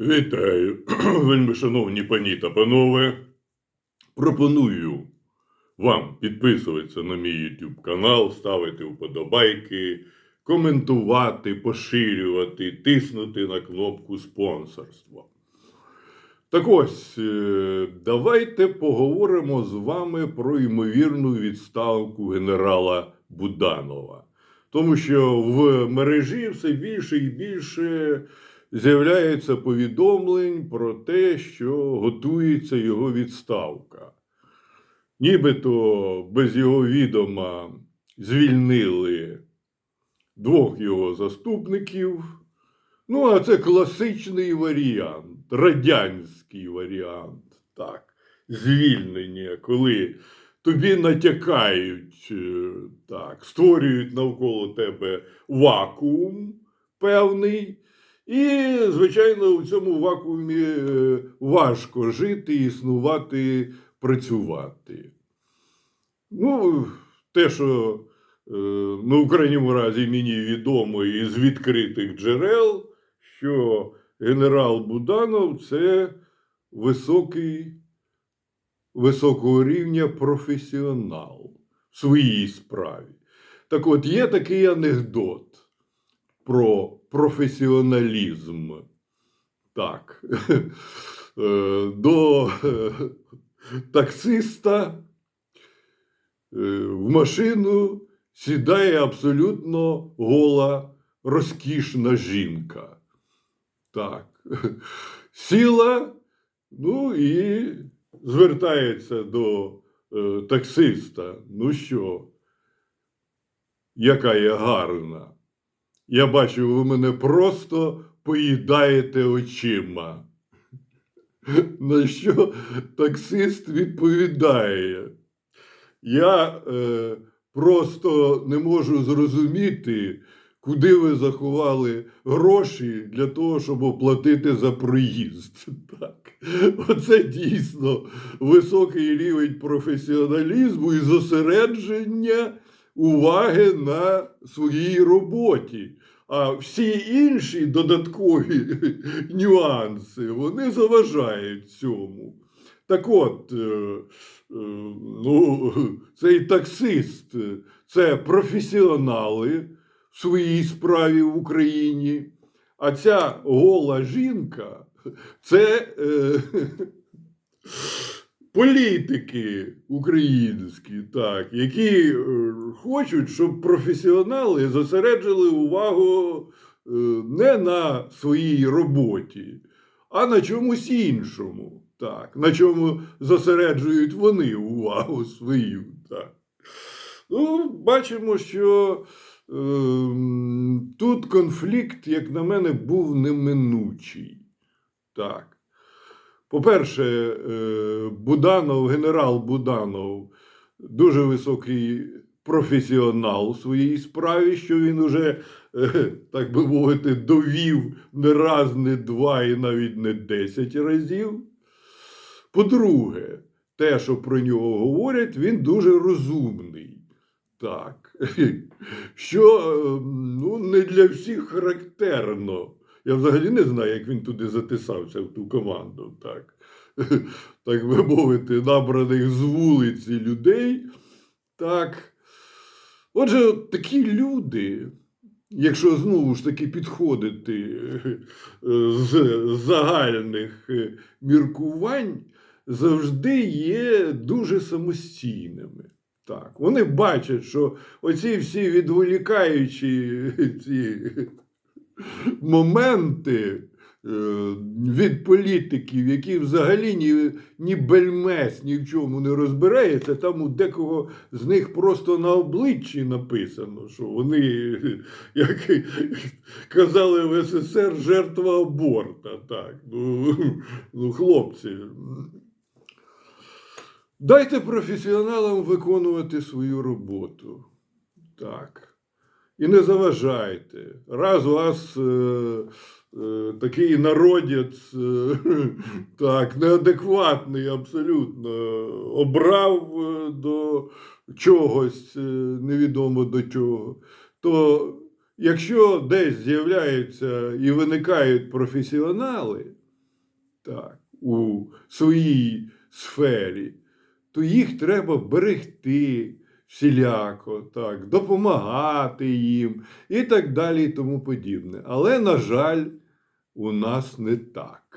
Вітаю, вельми шановні пані та панове. Пропоную вам підписуватися на мій YouTube канал, ставити вподобайки, коментувати, поширювати, тиснути на кнопку спонсорства. Так ось, е, давайте поговоримо з вами про ймовірну відставку генерала Буданова. Тому що в мережі все більше і більше з'являється повідомлень про те, що готується його відставка. Нібито без його відома звільнили двох його заступників. Ну, а це класичний варіант, радянський варіант, так, звільнення, коли тобі натякають, е, так, створюють навколо тебе вакуум певний. І, звичайно, в цьому вакуумі е, важко жити, існувати, працювати. Ну, те, що е, ну, в крайньому разі мені відомо із відкритих джерел, що генерал Буданов це високий, високого рівня професіонал в своїй справі. Так от, є такий анекдот про професіоналізм. Так. Е, До е, таксиста е, в машину сідає абсолютно гола, розкішна жінка. Так. Сіла, ну і звертається до таксиста. Ну що, яка я гарна. Я бачу, ви мене просто поїдаєте очима. На що таксист відповідає? Я е, просто не можу зрозуміти, куди ви заховали гроші для того, щоб оплатити за проїзд. Так. Оце дійсно високий рівень професіоналізму і зосередження уваги на своїй роботі. А всі інші додаткові нюанси вони заважають цьому. Так от, е, е, ну, цей таксист це професіонали в своїй справі в Україні, а ця гола жінка це е, політики українські, так, які е, хочуть, щоб професіонали зосереджили увагу е, не на своїй роботі, а на чомусь іншому. Так, на чому зосереджують вони увагу свою. Так. Ну, бачимо, що е, тут конфлікт, як на мене, був неминучий. Так. По-перше, е, Буданов, генерал Буданов, дуже високий професіонал у своїй справі, що він уже, е, так би мовити, довів не раз, не два і навіть не десять разів. По-друге, те, що про нього говорять, він дуже розумний. Так. Що е, ну, не для всіх характерно. Я взагалі не знаю, як він туди затисався в ту команду. Так, так би мовити, набраних з вулиці людей. Так. Отже, такі люди, якщо знову ж таки підходити е, з загальних е, міркувань, завжди є дуже самостійними. Так, вони бачать, що оці всі відволікаючі ці моменти е, від політиків, які взагалі ні, ні бельмес ні в чому не розбирається, там у декого з них просто на обличчі написано, що вони, як казали в СССР, жертва аборта. Так, ну, ну хлопці. Дайте професіоналам виконувати свою роботу. Так. І не заважайте. Раз у вас е, е, такий народець, е, так, неадекватний абсолютно, обрав е, до чогось, е, невідомо до чого, то якщо десь з'являються і виникають професіонали, так, у своїй сфері, то їх треба берегти всіляко, так, допомагати їм і так далі, і тому подібне. Але, на жаль, у нас не так.